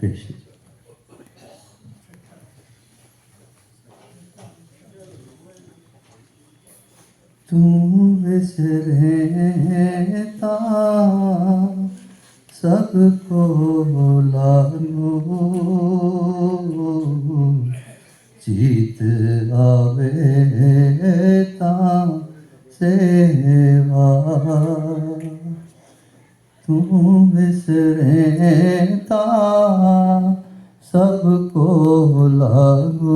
ਪੇਸ਼ ਤੂੰ ਵਿਸਰੇ ਤਾਂ ਸਭ ਕੋ ਲਾਗੋ ਜੀਤ ਆਵੇ ਤਾਂ ਸੇਵਾ ਤੂੰ ਵਿਸਰੇ ਤਾਂ ਸਭ ਕੋ ਲਾਗੋ।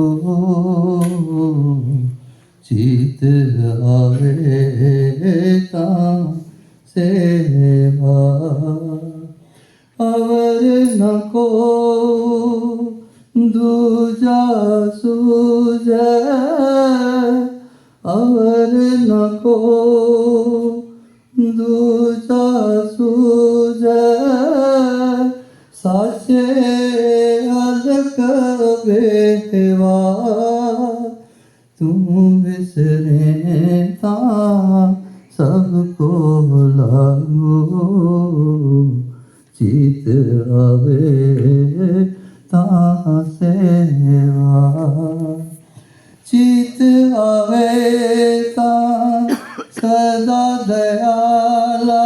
ਚੀਤ ਆਵੇ ਤਾਂ ਸੇਵਾ ਅਵਰ ਨ ਕੋ। ਦੂਜਾ ਸੂਜੈ, ਅਵਰ ਨ ਕੋ। ਸਾਚੇ ਅਲਕ ਵੇਵਾ ਤੂੰ ਵਿਸਰੇ ਤਾਂ ਸਭ ਕੋ ਲਾਗੋ। ਚਿਤ ਆਵੇ ਤਾਂ ਸੇਵਾ। ਚਿਤ ਆਵੇ ਤਾਂ ਸਦਾ ਦਇਆਲਾ।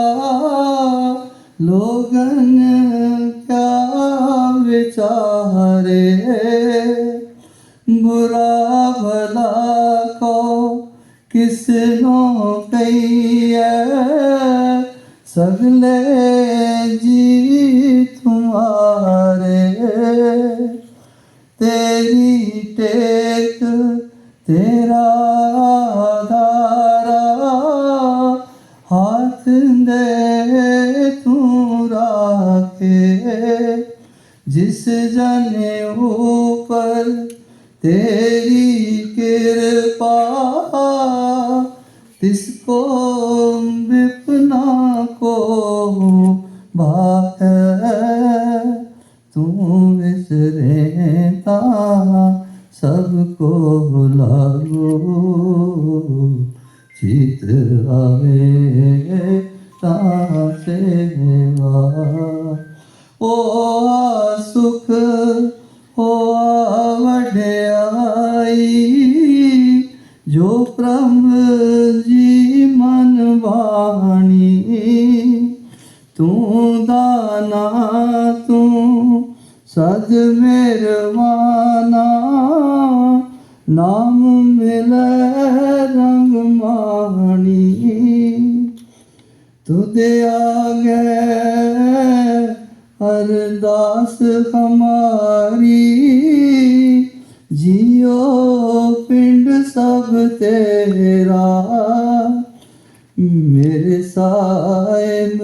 ਚਾਰੇ ਕਿਆ ਬੁਰਾ ਭਲਾ ਕੋ ਕਿਸ ਨੂੰ ਕਹੀਏ ਸਗਲੇ ਜੀ ਤੁਮਾਰੇ ਤੇਰੀ ਟੇਕ ਤੇਰਾ ਆਧਾਰਾ ਹੱਥ ਦੇ ਤੂੰ ਜਿਸ ਜਨੇ ਉਪਰ ਤੇਰੀ ਕਿਰਪਾ? ਤਿਸ ਕੋ ਵਿਪਨਾ ਕੋ ਬਾਤ ਤੂੰ ਵਿਸਰੇ ਤਾਂ ਸਭ ਜੋ ਪ੍ਰਭ ਜੀ ਮਨ ਬਾਣੀ ਤੂੰ ਦਾਨਾ, ਤੂੰ ਸਦ ਮਿਰਵਾਨਾ, ਨਾਮ ਮਿਲੈ ਰੰਗ ਮਾਣੀ ਤੁਧ ਆਗੇ ਅਰਦਾਸ ਹਮਾਰੀ, ਜੀ ਜਿਉ ਪਿੰਡ ਸਭ ਤੇਰਾ। ਮੇਰੇ ਸਾਹਿਬ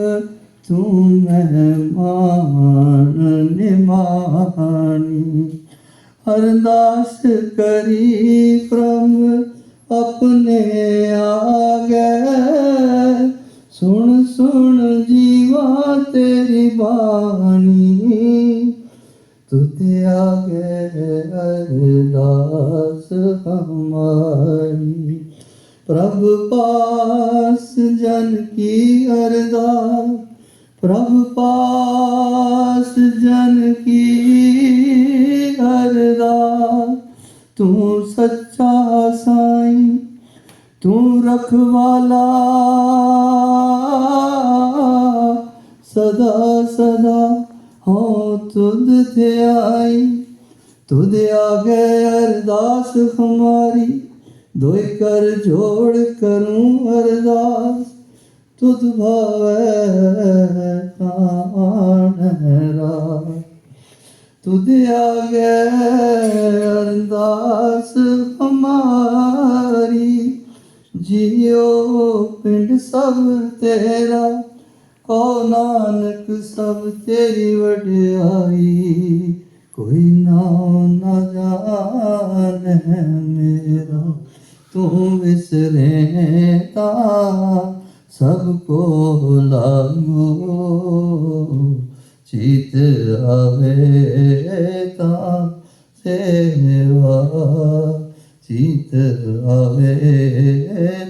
ਤੂੰ ਮਹਿਮਾਨ, ਨਿਮਾਨੀ। ਅਰਦਾਸ ਕਰੀ ਪ੍ਰਭ ਆਪਣੇ ਆਗੇ। ਸੁਣ ਸੁਣ ਜੀਵਾ ਤੇਰੀ ਬਾਣੀ। ਤੂੰ ਤੁਤੇ ਆਗੇ ਅਰਦਾਸ ਹਮਾਰੀ। ਪ੍ਰਭ ਪਾਸ ਜਨ ਕੀ ਅਰਦਾਸ? ਪ੍ਰਭ ਪਾਸ ਜਨ ਕੀ ਅਰਦਾਸ? ਤੂੰ ਸੱਚਾ ਸਾਈਂ, ਤੂੰ ਰਖਵਾਲਾ। ਸਦਾ ਸਦਾ ਹੋ ਤੁਧ ਤੇ ਆਈ ਤੁਧ ਆਗੇ ਅਰਦਾਸ ਹਮਾਰੀ, ਦੋਇ ਕਰ ਜੋੜ ਕਰੂੰ ਅਰਦਾਸ। ਤੁਧ ਭਾਵੈ ਤਾਣਰਾ ਤੁਧ ਆਗੇ ਅਰਦਾਸ ਹਮਾਰੀ ਜਿਉ ਪਿੰਡ ਸਭ ਤੇਰਾ ਕੋ ਨਾਨਕ ਸਭ ਤੇਰੀ ਵਡਿਆਈ। ਕੋਈ ਨਾ ਨਾ ਜਾਣੈ ਮੇਰਾ, ਤੂੰ ਵਿਸਰੇ ਤਾਂ ਸਭ ਕੋ ਲਾਗੋ। ਚਿਤ ਆਵੇ ਤਾਂ ਸੇਵਾ ਚਿਤ ਆਵੇ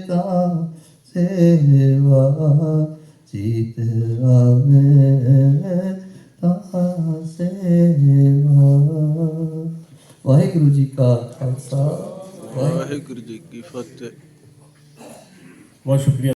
ਤਾਂ ਸੇਵਾ ਚਿਤ ਆਵੇ ਵਾਹਿਗੁਰੂ ਜੀ ਕਾ ਖਾਲਸਾ। ਵਾਹਿਗੁਰੂ ਜੀ ਕੀ ਫਤਿਹ। ਬਹੁਤ ਸ਼ੁਕਰੀਆ।